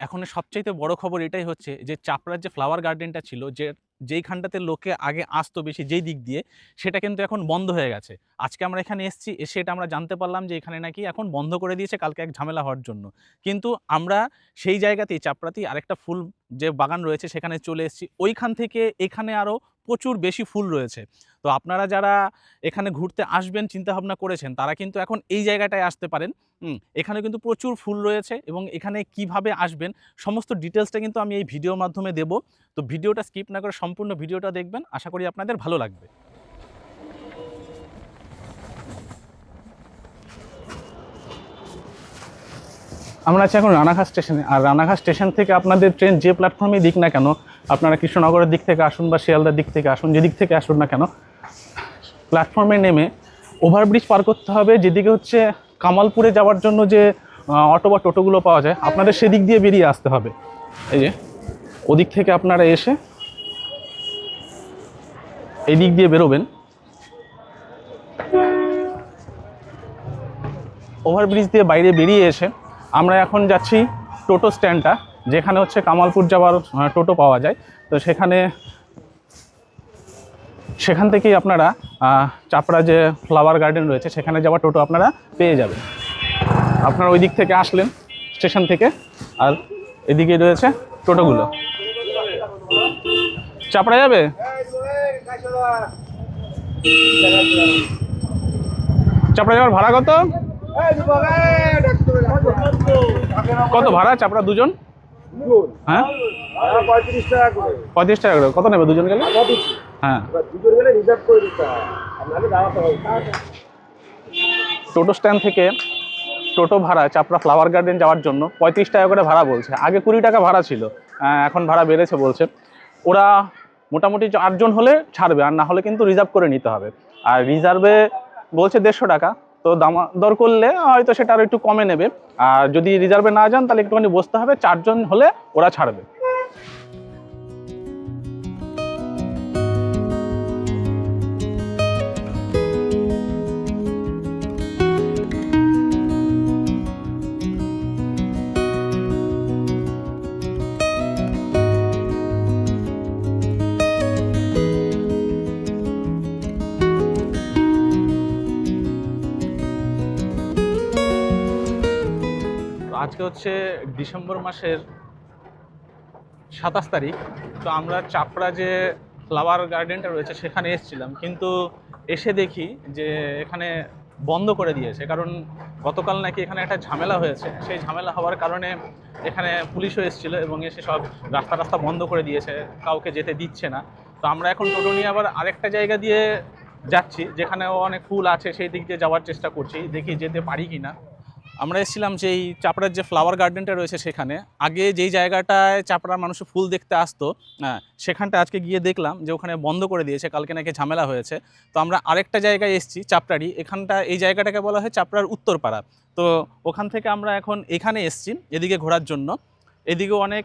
এখন সবচাইতে বড় খবর এটাই হচ্ছে যে চাপড়ার যে ফ্লাওয়ার গার্ডেনটা ছিল, যে, যেইখানটাতে লোকে আগে আসতো বেশি, যেই দিক দিয়ে, সেটা কিন্তু এখন বন্ধ হয়ে গেছে। আজকে আমরা এখানে এসেছি, এসে এটা আমরা জানতে পারলাম যে এখানে নাকি এখন বন্ধ করে দিয়েছে, কালকে এক ঝামেলা হওয়ার জন্য। কিন্তু আমরা সেই জায়গাতেই, চাপড়াতেই আরেকটা ফুল যে বাগান রয়েছে, সেখানে চলে এসেছি। ওইখান থেকে এখানে আরও প্রচুর বেশি ফুল রয়েছে। তো আপনারা যারা এখানে ঘুরতে আসবেন চিন্তা ভাবনা করেছেন, তারা কিন্তু এখন এই জায়গাটায় আসতে পারেন। এখানে কিন্তু প্রচুর ফুল রয়েছে এবং এখানে কীভাবে আসবেন, সমস্ত ডিটেলসটা কিন্তু আমি এই ভিডিওর মাধ্যমে দেব। তো ভিডিওটা স্কিপ না করে সম্পূর্ণ ভিডিওটা দেখবেন, আশা করি আপনাদের ভালো লাগবে। আমরা আছি এখন রানাঘাট স্টেশনে, আর রানাঘাট স্টেশন থেকে আপনাদের ট্রেন যে প্ল্যাটফর্মে দিক না কেন, আপনারা কৃষ্ণনগরের দিক থেকে আসুন বা শিয়ালদার দিক থেকে আসুন, যেদিক থেকে আসুন না কেন প্ল্যাটফর্মে নেমে ওভারব্রিজ পার করতে হবে, যেদিকে হচ্ছে কামালপুরে যাওয়ার জন্য যে অটো বা টোটোগুলো পাওয়া যায়, আপনাদের সেদিক দিয়ে বেরিয়ে আসতে হবে। এই যে, ওদিক থেকে আপনারা এসে এই দিক দিয়ে বেরোবেন। ওভারব্রিজ দিয়ে বাইরে বেরিয়ে এসে আমরা এখন যাচ্ছি টোটো স্ট্যান্ডটা, যেখানে হচ্ছে কামালপুর যাওয়ার টোটো পাওয়া যায়। তো সেখানে সেখান থেকেই আপনারা চাপড়া যে ফ্লাওয়ার গার্ডেন রয়েছে, সেখানে যাওয়ার টোটো আপনারা পেয়ে যাবেন। আপনারা ওই দিক থেকে আসলেন, স্টেশন থেকে, আর এদিকে রয়েছে টোটোগুলো। চাপড়া যাবে? চাপড়া যাওয়ার ভাড়া কত? কত ভাড়া চাপড়া দুজন? হ্যাঁ? পঁয়ত্রিশ টাকা করে। পঁয়ত্রিশ টাকা করে। কত নেবে দুজন গেলে? হ্যাঁ। দুজন গেলে রিজার্ভ করে দিতে হয়। আপনাকে দাঁড়াতে হবে। টোটো স্ট্যান্ড থেকে টোটো ভাড়া চাপড়া ফ্লাওয়ার গার্ডেন যাওয়ার জন্য পঁয়ত্রিশ টাকা করে ভাড়া বলছে। আগে কুড়ি টাকা ভাড়া ছিল এখন ভাড়া বেড়েছে বলছে। ওরা মোটামুটি আটজন হলে ছাড়বে আর না হলে কিন্তু রিজার্ভ করে নিতে হবে। আর রিজার্ভে বলছে দেড়শো টাকা। তো দাম দর করলে হয়তো সেটা আরও একটু কমে নেবে। আর যদি রিজার্ভে না যান তাহলে একটুখানি বসতে হবে। চারজন হলে ওরা ছাড়বে। আজকে হচ্ছে ডিসেম্বর মাসের সাতাশ তারিখ। তো আমরা চাপড়া যে ফ্লাওয়ার গার্ডেনটা রয়েছে সেখানে এসেছিলাম। কিন্তু এসে দেখি যে এখানে বন্ধ করে দিয়েছে। কারণ গতকাল নাকি এখানে একটা ঝামেলা হয়েছে। সেই ঝামেলা হওয়ার কারণে এখানে পুলিশও এসেছিল এবং এসে সব রাস্তা রাস্তা বন্ধ করে দিয়েছে। কাউকে যেতে দিচ্ছে না। তো আমরা এখন টোটো নিয়ে আবার আরেকটা জায়গা দিয়ে যাচ্ছি, যেখানেও অনেক ফুল আছে, সেই দিক দিয়ে যাওয়ার চেষ্টা করছি। দেখি যেতে পারি কি না আমরা এসেছিলাম যে এই চাপড়ার যে ফ্লাওয়ার গার্ডেনটা রয়েছে সেখানে। আগে যেই জায়গাটায় চাপড়ার মানুষ ফুল দেখতে আসতো হ্যাঁ সেখানটা আজকে গিয়ে দেখলাম যে ওখানে বন্ধ করে দিয়েছে, কালকে নাকি ঝামেলা হয়েছে। তো আমরা আরেকটা জায়গায় এসেছি, চাপড়ারই। এখানটা, এই জায়গাটাকে বলা হয় চাপড়ার উত্তরপাড়া। তো ওখান থেকে আমরা এখন এখানে এসেছি, এদিকে ঘোরার জন্য। এদিকেও অনেক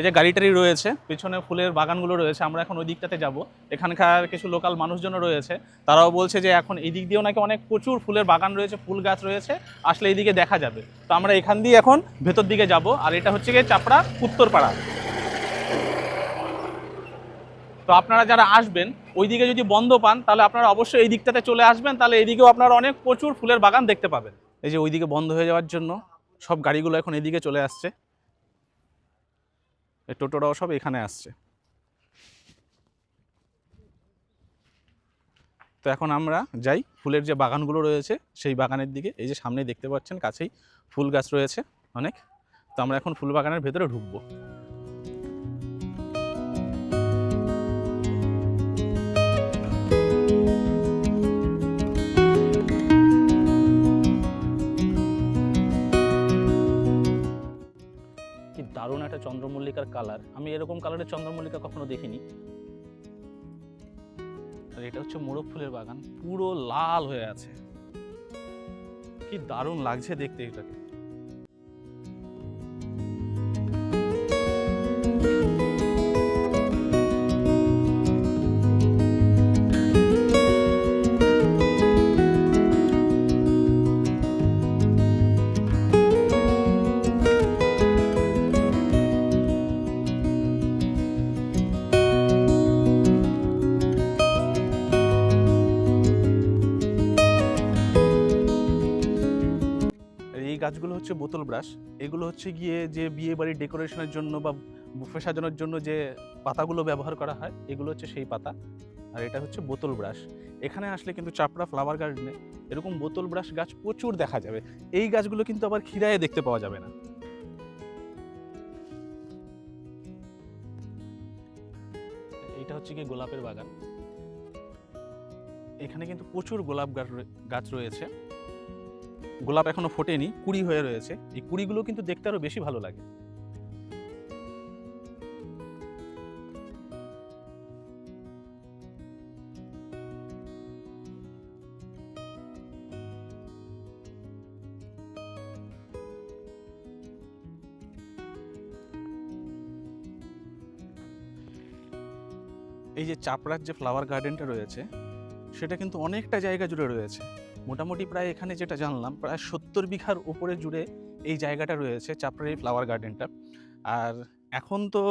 এই যে গাড়ি টাড়ি রয়েছে, পিছনে ফুলের বাগানগুলো রয়েছে, আমরা এখন ওই দিকটাতে যাব। এখানকার কিছু লোকাল মানুষজনও রয়েছে, তারাও বলছে যে এখন এই দিক দিয়েও নাকি অনেক প্রচুর ফুলের বাগান রয়েছে, ফুল গাছ রয়েছে, আসলে এইদিকে দেখা যাবে। তো আমরা এখান দিয়ে এখন ভেতর দিকে যাব, আর এটা হচ্ছে গিয়ে চাপড়া উত্তরপাড়া। তো আপনারা যারা আসবেন ওইদিকে যদি বন্ধ পান, তাহলে আপনারা অবশ্যই এই দিকটাতে চলে আসবেন, তাহলে এইদিকেও আপনারা অনেক প্রচুর ফুলের বাগান দেখতে পাবেন। এই যে ওইদিকে বন্ধ হয়ে যাওয়ার জন্য সব গাড়িগুলো এখন এদিকে চলে আসছে। টোটোরাও সব এখানে আসছে। তো এখন আমরা যাই, ফুলের যে বাগানগুলো রয়েছে, সেই বাগানের দিকে। এই যে সামনে দেখতে পাচ্ছেন, কাছেই ফুল গাছ রয়েছে অনেক। তো আমরা এখন ফুল বাগানের ভেতরে ঢুকবো। চন্দ্রমল্লিকার কালার আমি এরকম কালারের চন্দ্রমল্লিকা কখনো দেখিনি। আর এটা হচ্ছে মোরগ ফুলের বাগান। পুরো লাল হয়ে আছে। কি দারুণ লাগছে দেখতে এটাকে। গাছগুলো হচ্ছে বোতল ব্রাশ। এগুলো হচ্ছে গিয়ে যে বিয়ে বাড়ির ডেকোরেশনের জন্য বা বুফে সাজানোর জন্য যে পাতাগুলো ব্যবহার করা হয়, এগুলো হচ্ছে সেই পাতা। আর এটা হচ্ছে বোতল ব্রাশ। এখানে আসলে কিন্তু চাপড়া ফ্লাওয়ার গার্ডেনে এরকম বোতল ব্রাশ গাছ প্রচুর দেখা যাবে। এই গাছগুলো কিন্তু আবার খিরায়ে দেখতে পাওয়া যাবে না। এটা হচ্ছে গিয়ে গোলাপের বাগান। এখানে কিন্তু প্রচুর গোলাপ গাছ রয়ে- গাছ রয়েছে। গোলাপ এখনও ফোটেনি, কুড়ি হয়ে রয়েছে। এই কুড়িগুলো কিন্তু দেখতে আরও বেশি ভালো লাগে। এই যে চাপড়ার যে ফ্লাওয়ার গার্ডেনটা রয়েছে, সেটা কিন্তু অনেকটা জায়গা জুড়ে রয়েছে। মোটামুটি প্রায় এখানে যেটা জানলাম, প্রায় সত্তর বিঘার উপরে জুড়ে এই জায়গাটা রয়েছে চাপড়ার ফ্লাওয়ার গার্ডেনটা আর এখন তো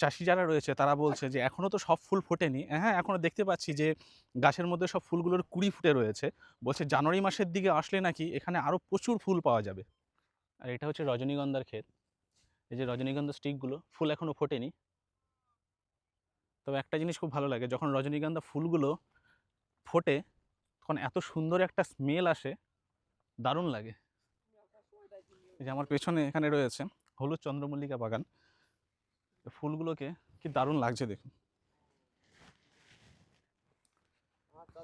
চাষি যারা রয়েছে, তারা বলছে যে এখনও তো সব ফুল ফোটেনি। হ্যাঁ এখনও দেখতে পাচ্ছি যে গাছের মধ্যে সব ফুলগুলোর কুড়ি ফুটে রয়েছে। বলছে জানুয়ারি মাসের দিকে আসলে নাকি এখানে আরও প্রচুর ফুল পাওয়া যাবে। আর এটা হচ্ছে রজনীগন্ধার ক্ষেত। এই যে রজনীগন্ধার স্টিকগুলো ফুল এখনও ফোটেনি। তবে একটা জিনিস খুব ভালো লাগে, যখন রজনীগন্ধা ফুলগুলো ফোটে তখন এত সুন্দর একটা স্মেল আসে, দারুণ লাগে। যে আমার পেছনে এখানে রয়েছে হলুদ চন্দ্রমল্লিকা বাগান। ফুলগুলোকে কি দারুণ লাগছে দেখুন। আচ্ছা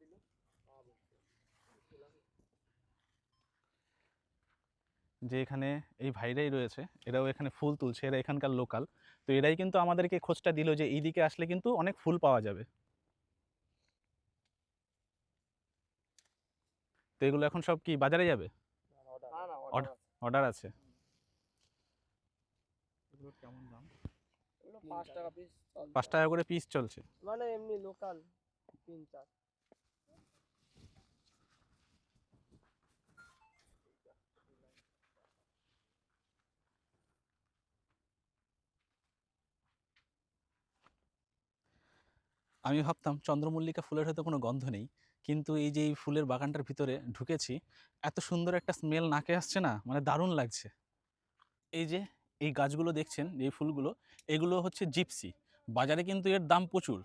দিল? যে এখানে এই ভাইরাই রয়েছে এরাও এখানে ফুল তুলছে এরা এখানকার লোকাল তো এরাই কিন্তু আমাদেরকে খোঁজটা দিল যে এইদিকে আসলে কিন্তু অনেক ফুল পাওয়া যাবে। তো এগুলো এখন সব কি বাজারে যাবে? না না Order- অর্ডার আছে। পাঁচ টাকা করে পিস চলছে। মানে এমনি লোকাল তিন চার। আমি ভাবতাম চন্দ্রমল্লিকা ফুলের হয়তো কোনো গন্ধ নেই, কিন্তু এই যে এই ফুলের বাগানটার ভিতরে ঢুকেছি, এত সুন্দর একটা স্মেল নাকে আসছে না মানে দারুণ লাগছে। এই যে এই গাছগুলো দেখছেন, এই ফুলগুলো, এগুলো হচ্ছে জিপসি বাজারে কিন্তু এর দাম প্রচুর।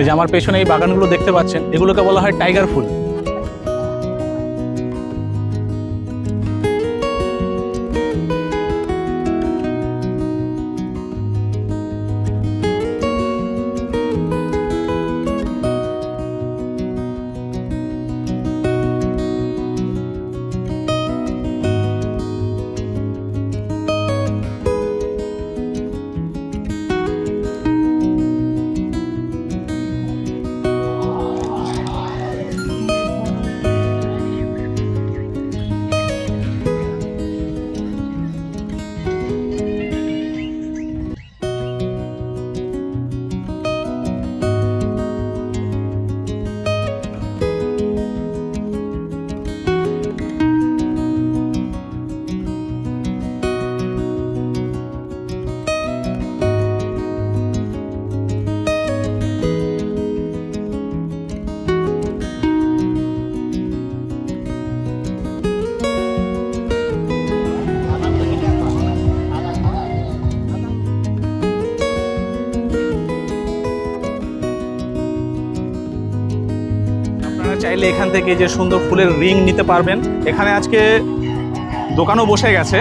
এই যে আমার পেছনে এই বাগানগুলো দেখতে পাচ্ছেন এগুলোকে বলা হয় টাইগার ফুল। চাইলে এখান থেকে যে সুন্দর ফুলের রিং নিতে পারবেন। এখানে আজকে দোকানও বসে গেছে।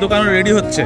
দোকানও রেডি হচ্ছে।